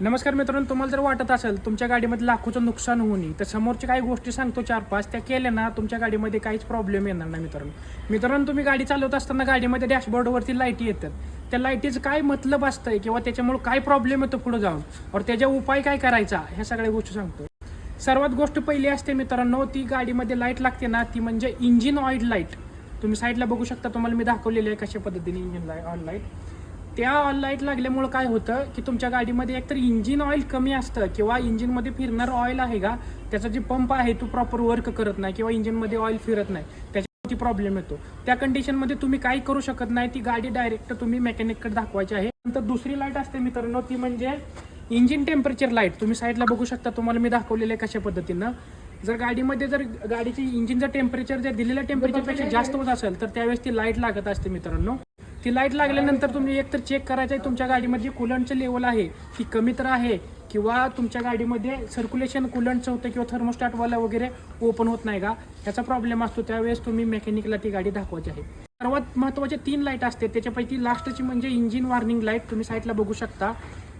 नमस्कार मित्रांनो तुम्हाला जर वाटत असेल तुमच्या गाडीमध्ये लाखोचं नुकसान होऊ नये तर समोरच्या काही गोष्टी सांगतो चार पाच त्या केल्या ना तुमच्या गाडीमध्ये काहीच प्रॉब्लेम येणार नाही मित्रांनो. मित्रांनो तुम्ही गाडी चालवत असताना गाडीमध्ये डॅशबोर्डवरती लाईटी येतात. त्या लाईटीचं काय मतलब असतंय किंवा त्याच्यामुळे काय प्रॉब्लेम येतो पुढे जाऊन? और त्याच्या उपाय काय करायचा? ह्या सगळ्या गोष्टी सांगतो. सर्वात गोष्ट पहिली असते मित्रांनो ती गाडीमध्ये लाइट लागते ना ती म्हणजे इंजिन ऑइल लाइट तुम्ही साईडला बघू शकता तुम्हाला मी दाखवलेली आहे कशा पद्धतीने इंजिन ऑइल लाइट त्या ऑल लाइट लागल्यामुळं काय होतं की तुमच्या गाडीमध्ये एकतर इंजिन ऑइल कमी असतं किंवा इंजिनमध्ये फिरणारं ऑइल आहे का त्याचा जे पंप आहे तो प्रॉपर वर्क करत नाही किंवा इंजिनमध्ये ऑइल फिरत नाही त्याच्यावरती प्रॉब्लेम येतो. त्या कंडिशनमध्ये तुम्ही काही करू शकत नाही ती गाडी डायरेक्ट तुम्ही मेकॅनिककडे दाखवायची आहे. नंतर दुसरी लाइट असते मित्रांनो ती म्हणजे इंजिन टेम्परेचर लाइट तुम्ही साईडला बघू शकता तुम्हाला मी दाखवलेलं आहे कशा पद्धतीनं. जर गाडीमध्ये जर गाडीची इंजिनचं टेम्परेचर जर दिलेल्या टेम्परेचरपेक्षा जास्त होत असेल तर त्यावेळेस ती लाइट लागत असते मित्रांनो. ती लाइट लागल्यानंतर तुम्ही एकतर चेक करायचं आहे तुमच्या गाडीमध्ये जी कुलंटचं लेवल आहे ती कमी तर आहे किंवा तुमच्या गाडीमध्ये सर्क्युलेशन कुलंटचं होतं किंवा थर्मोस्टॅटवाला वगैरे ओपन होत नाही का? त्याचा प्रॉब्लेम असतो. त्यावेळेस तुम्ही मेकॅनिकला ती गाडी दाखवायची आहे. सर्वात महत्त्वाचे तीन लाइट असते. त्याच्यापैकी लास्टची म्हणजे इंजिन वॉर्निंग लाइट तुम्ही साईडला बघू शकता.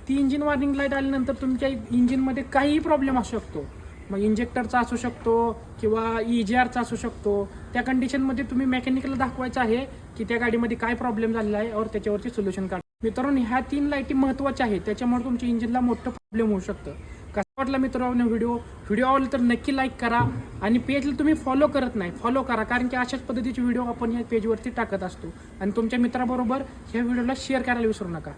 ती इंजिन वॉर्निंग लाइट आल्यानंतर तुमच्या इंजिनमध्ये काहीही प्रॉब्लेम असू शकतो. मग इंजेक्टरचा असू शकतो किंवा ई जी आरचा असू शकतो. त्या कंडिशनमध्ये तुम्ही मेकॅनिकला दाखवायचं आहे की त्या गाडीमध्ये काय प्रॉब्लेम झालेला आहे और त्याच्यावरती सोल्युशन काढ. मित्रांनो ह्या तीन लाईटी महत्त्वाच्या आहेत. त्याच्यामुळे तुमच्या इंजिनला मोठं प्रॉब्लेम होऊ शकतं. कसा वाटला मित्रांनो व्हिडिओ व्हिडिओ आवडला तर नक्की लाईक करा आणि पेजला तुम्ही फॉलो करत नाही फॉलो करा. कारण की अशाच पद्धतीचे व्हिडिओ आपण ह्या पेजवरती टाकत असतो. आणि तुमच्या मित्राबरोबर ह्या व्हिडिओला शेअर करायला विसरू नका.